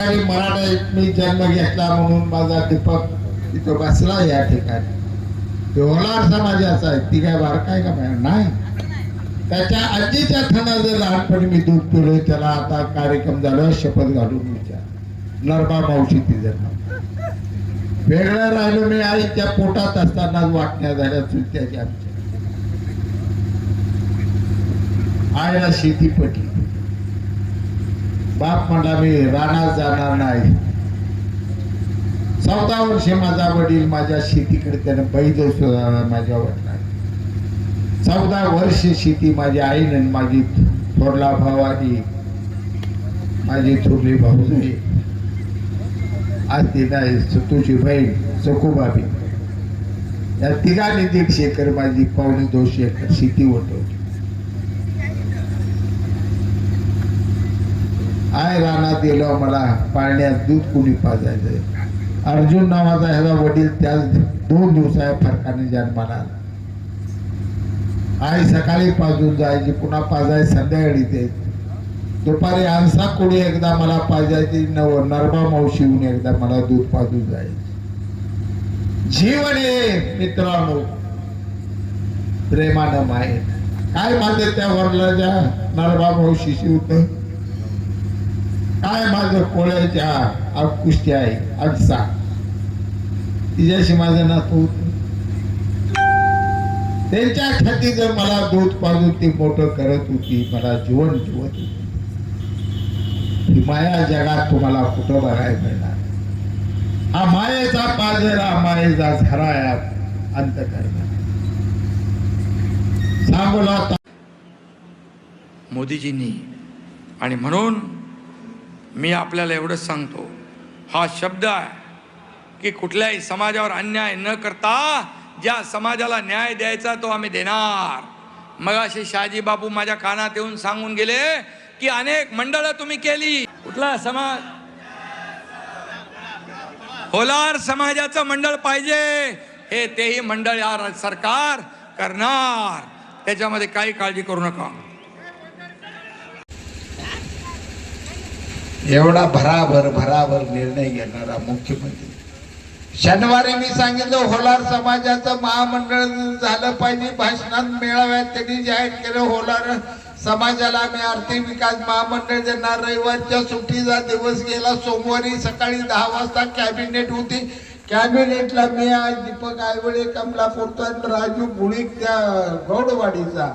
मराठा मी जन्म घेतला म्हणून माझा दीपक इथं बसला या ठिकाणी. तो समाजाचा आहे. ती काय बारकाय का नाही. त्याच्या आजीच्या थाना जर लहानपणी मी दूध पिलो त्याला आता कार्यक्रम झाला शपथ घालून विचार. नरबा मावशी तिचं नाव. वेगळं राहिलो मी आईच्या पोटात असतानाच वाटण्या झाल्या चुलत्याच्या आमच्या आईला शेती पटली बाप म्हणला मी रानात जाणार नाही. चौदा वर्षे माझा वडील माझ्या शेतीकडे त्यानं बैल सुधारला माझ्या वडिलांनी. चौदा वर्ष शेती माझ्या आईने माझी थोरला भावानी माझी थोरली भाऊजी आज ती नाही तुझी बहीण चकोबाबी या तिघांनी दीडशे एकर माझी पावणे दोनशे एकर शेती वटवली आय रानात गेलो मला पाळण्यात दूध कुणी पाजायचं अर्जुन नावाचा ह्याचा वडील त्याच दोन दिवसा फरकाने जन्माला आला. आई सकाळी पाजून जायची पुन्हा पाजाय संध्याकाळी ते दुपारी आमसा कोणी एकदा मला पाजायची नव नरबा मावशीहून एकदा मला दूध पाजून जायची. जीवन हे मित्रांनो प्रेमानं माहीत काय माझे त्या वरलाच्या नरबा मावशीशी होतं? काय माझं कोळ्याच्या अकुष्टी आहे. अगसा तिच्याशी माझं नातं त्यांच्या खाती जर मला दूध पाजून ती मोठं करत होती मला जीवन जीवत होती. माया जगात तुम्हाला कुठं बघायला मिळणार? हा मायेचा पाजरा मायेचा झराया अंत करणार सांगोला मोदीजींनी आणि म्हणून मी आपल्याला एवढंच सांगतो. हा शब्द आहे की कुठल्याही समाजावर अन्याय न करता ज्या समाजाला न्याय द्यायचा तो आम्ही देणार. मग असे शहाजी बापू माझ्या कानात येऊन सांगून गेले की अनेक मंडळं तुम्ही केली. कुठला समाज? होलार समाजाचं मंडळ पाहिजे. हे तेही मंडळ या सरकार करणार. त्याच्यामध्ये काही काळजी करू नका. एवढा भराभर भराभर निर्णय घेणारा मुख्यमंत्री. शनिवारी मी सांगितलं होलार समाजाचं महामंडळ झालं पाहिजे भाषणात मेळाव्यात त्यांनी जाहीर केलं होलार समाजाला आम्ही आर्थिक विकास महामंडळ देणार रविवारच्या सुट्टीचा दिवस गेला सोमवारी सकाळी दहा वाजता कॅबिनेट होती. कॅबिनेटला मी आज दीपक आयवळे कमला आणि राजू भुळीक त्या गौडवाडीचा.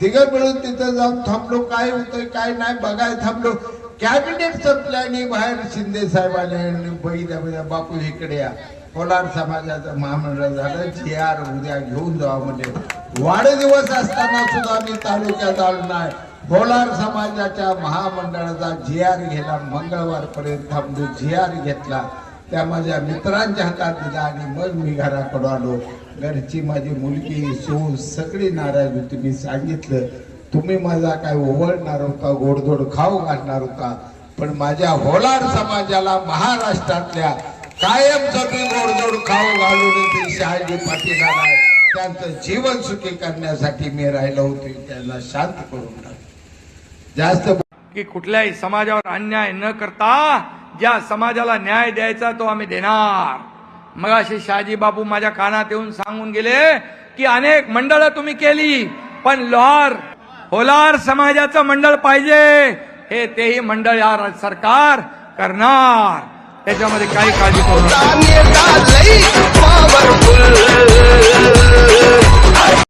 तिघं मिळून तिथं जाऊन थांबलो काय होतंय काय नाही बघाय थांबलो. कॅबिनेट संपल्याने बाहेर शिंदे साहेबांनी बघितल्या बापू इकडे या. कोलार समाजाचं महामंडळ झालं. जी आर उद्या घेऊन जावा म्हणजे. वाढदिवस असताना सुद्धा मी तालुक्यात आलो नाही. कोलार समाजाच्या महामंडळाचा जी आर घेला मंगळवारपर्यंत थांबून थांबलो जी आर घेतला. त्या माझ्या मित्रांच्या हातात दिला आणि मग मी घराकडं आलो. घरची माझी मुलगी शिव सगळी नाराज होती मी सांगितलं. तुम्ही माझा काय ओवळणार होता गोडधोड खाऊ घालणार होता पण माझ्या होलार समाजाला महाराष्ट्रातल्या कायम जपी गोडधोड खाऊ घालून शहाजी पाटीलाला त्यांचं जीवन सुखी करण्यासाठी मी राहिलो होते त्यांना शांत करून टाक जास्त की कुठल्याही समाजावर अन्याय न करता ज्या समाजाला न्याय द्यायचा तो आम्ही देणार. मग असे शहाजी बापू माझ्या कानात येऊन सांगून गेले की अनेक मंडळं तुम्ही केली पण लोहार होलार समाजाचं मंडळ पाहिजे. हे तेही मंडळ या सरकार करणार. त्याच्यामध्ये काही काळजी करू